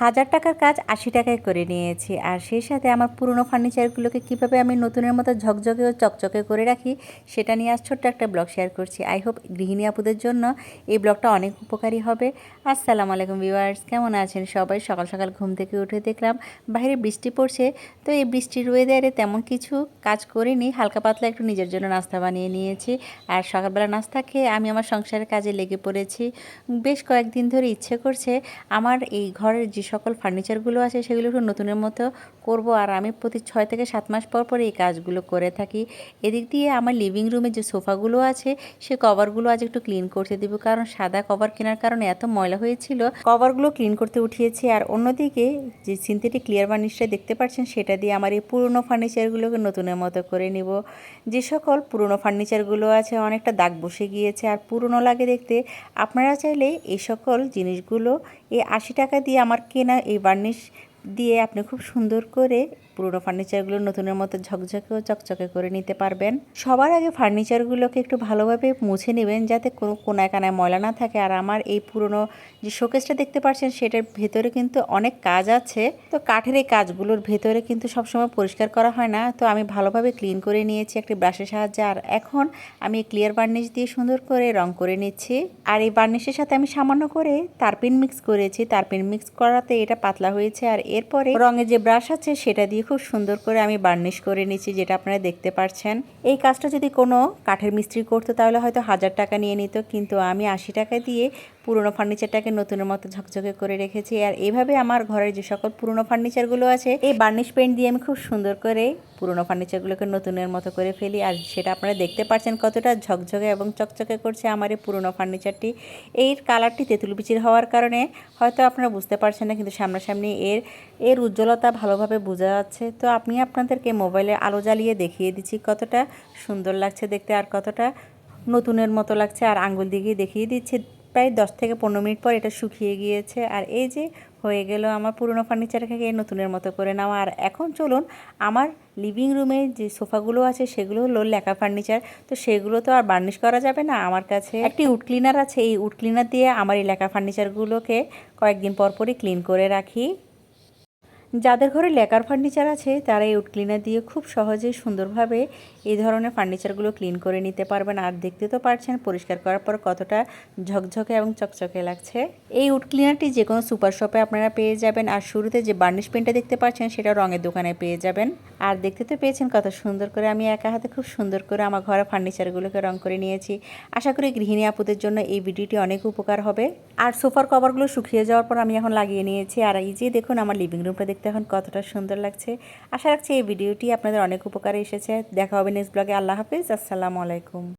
হাজার টাকার কাজ আশি টাকায় করে নিয়েছি। আর সেই সাথে আমার পুরনো ফার্নিচারগুলোকে কীভাবে আমি নতুনের মতো ঝকঝকে ও চকচকে করে রাখি, সেটা নিয়ে আজ ছোট্ট একটা ব্লগ শেয়ার করছি। আই হোপ গৃহিণী আপুদের জন্য এই ব্লগটা অনেক উপকারী হবে। আসসালামু আলাইকুম ভিউয়ার্স কেমন আছেন সবাই? সকাল সকাল ঘুম থেকে উঠে দেখলাম বাইরে বৃষ্টি পড়ছে, তো এই বৃষ্টির ওয়েদারে তেমন কিছু কাজ করিনি, হালকা পাতলা একটু নিজের জন্য নাস্তা বানিয়ে নিয়েছি। আর সকালবেলা নাস্তা খেয়ে আমি আমার সংসারের কাজে লেগে পড়েছি। বেশ কয়েকদিন ধরে ইচ্ছে করছে আমার এই ঘরের যে সকল ফার্নিচারগুলো আছে সেগুলো একটু নতুনের মতো করব। আর আমি প্রতি ছয় থেকে সাত মাস পর পর এই কাজগুলো করে থাকি। এদিক দিয়ে আমার লিভিং রুমে যে সোফাগুলো আছে, সে কভারগুলো আজ একটু ক্লিন করতে দিব। কারণ সাদা কভার কেনার কারণে এত ময়লা হয়েছিল। কভারগুলো ক্লিন করতে উঠিয়েছি। আর অন্যদিকে যে সিনথেটিক ক্লিয়ার বার্নিশটা দেখতে পাচ্ছেন, সেটা দিয়ে আমার এই পুরনো ফার্নিচারগুলোকে নতুনের মতো করে নিব। যে সকল পুরনো ফার্নিচারগুলো আছে, অনেকটা দাগ বসে গিয়েছে আর পুরনো লাগে দেখতে। আপনারা চাইলে এই সকল জিনিসগুলো এই আশি টাকা দিয়ে আমার কেনা এই বার্নিশ দিয়ে আপনি খুব সুন্দর করে পুরোনো ফার্নিচারগুলো নতুনের মতো ঝকঝকে ও চকচকে করে নিতে পারবেন। সবার আগে ফার্নিচারগুলোকে একটু ভালোভাবে মুছে নেবেন যাতে কোনো কোনায় কানায় ময়লা না থাকে। আর আমার এই পুরনো যে শোকেসটা দেখতে পাচ্ছেন সেটার ভেতরে কিন্তু অনেক কাজ আছে। তো কাঠের এই কাজগুলোর ভেতরে কিন্তু সবসময় পরিষ্কার করা হয় না। তো আমি ভালোভাবে ক্লিন করে নিয়েছি একটি ব্রাশের সাহায্যে। আর এখন আমি ক্লিয়ার বার্নিশ দিয়ে সুন্দর করে রং করে নিচ্ছি। আর এই বার্নিশের সাথে আমি সামান্য করে তারপিন মিক্স করেছি। তারপিন মিক্স করাতে এটা পাতলা হয়েছে। আর এরপরে রঙের যে ব্রাশ আছে, সেটা দিয়ে খুব সুন্দর করে আমি বার্নিশ করে নিচ্ছি যেটা আপনারা দেখতে পারছেন। এই কাজটা যদি কোনো কাঠের মিস্ত্রি করতো, তাহলে হয়তো হাজার টাকা নিয়ে নিত, কিন্তু আমি আশি টাকা দিয়ে পুরনো ফার্নিচারটাকে নতুনের মতো ঝকঝকে করে রেখেছি। আর এইভাবে আমার ঘরের যে সকল পুরনো ফার্নিচারগুলো আছে, এই বার্নিশ পেন্ট দিয়ে আমি খুব সুন্দর করে পুরনো ফার্নিচারগুলোকে নতুনের মতো করে ফেলি। আর সেটা আপনারা দেখতে পাচ্ছেন কতটা ঝকঝকে এবং চকচকে করছে আমার এই পুরনো ফার্নিচারটি। এই কালারটি তেঁতুল বিচির হওয়ার কারণে হয়তো আপনারা বুঝতে পারছেন না, কিন্তু সামনাসামনি এর এর উজ্জ্বলতা ভালোভাবে বোঝা যাচ্ছে। তো আপনি আপনাদেরকে মোবাইলে আলো জ্বালিয়ে দেখিয়ে দিচ্ছি কতটা সুন্দর লাগছে দেখতে আর কতটা নতুনের মতো লাগছে। আর আঙ্গুল দিয়ে দেখিয়ে দিচ্ছে প্রায় দশ থেকে পনেরো মিনিট পর এটা শুকিয়ে গিয়েছে। আর এই যে হয়ে গেল আমার পুরনো ফার্নিচারকে নতুনের মতো করে নেওয়া। আর এখন চলুন, আমার লিভিং রুমে যে সোফাগুলো আছে, সেগুলো হলো লেখা ফার্নিচার তো সেগুলো তো আর বার্নিশ করা যাবে না আমার কাছে। একটি উড ক্লিনার আছে, এই উড ক্লিনার দিয়ে আমার এই লেখা ফার্নিচারগুলোকে কয়েকদিন পরপরই ক্লিন করে রাখি। যাদের ঘরে লেকার ফার্নিচার আছে, তারা এই উড ক্লিনার দিয়ে খুব সহজেই সুন্দরভাবে এই ধরনের ফার্নিচারগুলো ক্লিন করে নিতে পারবেন। আর দেখতে তো পারছেন, পরিষ্কার করার পর কতটা ঝকঝকে এবং চকচকে লাগছে। এই উড ক্লিনারটি যে কোনো সুপার শপে আপনারা পেয়ে যাবেন। আর শুরুতে যে বার্নিশ পেনটা দেখতে পাচ্ছেন, সেটা রঙের দোকানে পেয়ে যাবেন। আর দেখতে তো পেয়েছেন কত সুন্দর করে। আমি একা হাতে খুব সুন্দর করে আমার ঘরে ফার্নিচারগুলোকে রং করে নিয়েছি। আশা করি গৃহিণী আপুদের জন্য এই ভিডিওটি অনেক উপকার হবে। আর সোফার কভারগুলো শুকিয়ে যাওয়ার পর আমি এখন লাগিয়ে নিয়েছি। আর এই যে দেখুন আমার লিভিং রুমটা দেখতে এখন কতটা সুন্দর লাগছে। আশা রাখছি এই ভিডিওটি আপনাদের অনেক উপকারে এসেছে। দেখা হবে নেক্সট ব্লগে আল্লাহ হাফিজ। আসসালামু আলাইকুম।